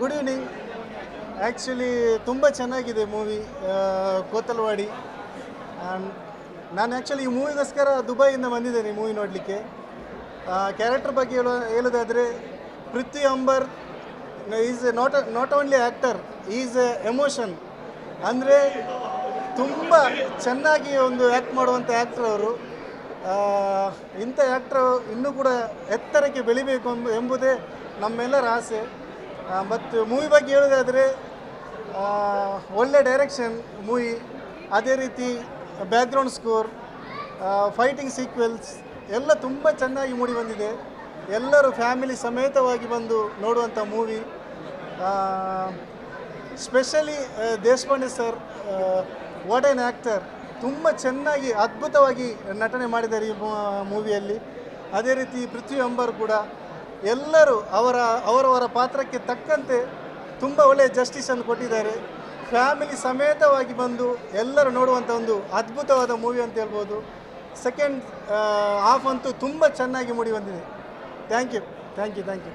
Good evening actually ತುಂಬ ಚೆನ್ನಾಗಿದೆ movie ಕೋತಲ್ವಾಡಿ. ನಾನು ಆ್ಯಕ್ಚುಲಿ ಈ ಮೂವಿಗೋಸ್ಕರ ದುಬೈಯಿಂದ ಬಂದಿದ್ದೇನೆ ಈ ಮೂವಿ ನೋಡಲಿಕ್ಕೆ. ಕ್ಯಾರೆಕ್ಟರ್ ಬಗ್ಗೆ ಹೇಳೋ, ಹೇಳೋದಾದರೆ Prithvi Ambar is a not not only actor is a emotion ಅಂದರೆ ತುಂಬ ಚೆನ್ನಾಗಿ ಒಂದು ಆ್ಯಕ್ಟ್ ಮಾಡುವಂಥ ಆ್ಯಕ್ಟ್ರ್ ಅವರು. ಇಂಥ ಆ್ಯಕ್ಟ್ರ್ ಇನ್ನೂ ಕೂಡ ಎತ್ತರಕ್ಕೆ ಬೆಳಿಬೇಕು ಎಂಬ, ಎಂಬುದೇ ನಮ್ಮೆಲ್ಲರ ಆಸೆ. ಮತ್ತು ಮೂವಿ ಬಗ್ಗೆ ಹೇಳೋದಾದರೆ ಒಳ್ಳೆ ಡೈರೆಕ್ಷನ್ ಮೂವಿ. ಅದೇ ರೀತಿ ಬ್ಯಾಕ್ಗ್ರೌಂಡ್ ಸ್ಕೋರ್ ಫೈಟಿಂಗ್ ಸೀಕ್ವೆಲ್ಸ್ ಎಲ್ಲ ತುಂಬ ಚೆನ್ನಾಗಿ ಮೂಡಿ ಬಂದಿದೆ. ಎಲ್ಲರೂ ಫ್ಯಾಮಿಲಿ ಸಮೇತವಾಗಿ ಬಂದು ನೋಡುವಂಥ movie. Specially Deshpande sir what an actor ತುಂಬ ಚೆನ್ನಾಗಿ, ಅದ್ಭುತವಾಗಿ ನಟನೆ ಮಾಡಿದ್ದಾರೆ ಈ ಮೂವಿಯಲ್ಲಿ. ಅದೇ ರೀತಿ ಪೃಥ್ವಿ ಅಂಬರ್ ಕೂಡ. ಎಲ್ಲರೂ ಅವರ, ಅವರವರ ಪಾತ್ರಕ್ಕೆ ತಕ್ಕಂತೆ ತುಂಬ ಒಳ್ಳೆಯ ಜಸ್ಟಿಸನ್ನು ಕೊಟ್ಟಿದ್ದಾರೆ. ಫ್ಯಾಮಿಲಿ ಸಮೇತವಾಗಿ ಬಂದು ಎಲ್ಲರೂ ನೋಡುವಂಥ ಒಂದು ಅದ್ಭುತವಾದ ಮೂವಿ ಅಂತ ಹೇಳ್ಬೋದು. ಸೆಕೆಂಡ್ ಹಾಫ್ ಅಂತೂ ತುಂಬ ಚೆನ್ನಾಗಿ ಮೂಡಿ ಬಂದಿದೆ. Thank you thank you thank you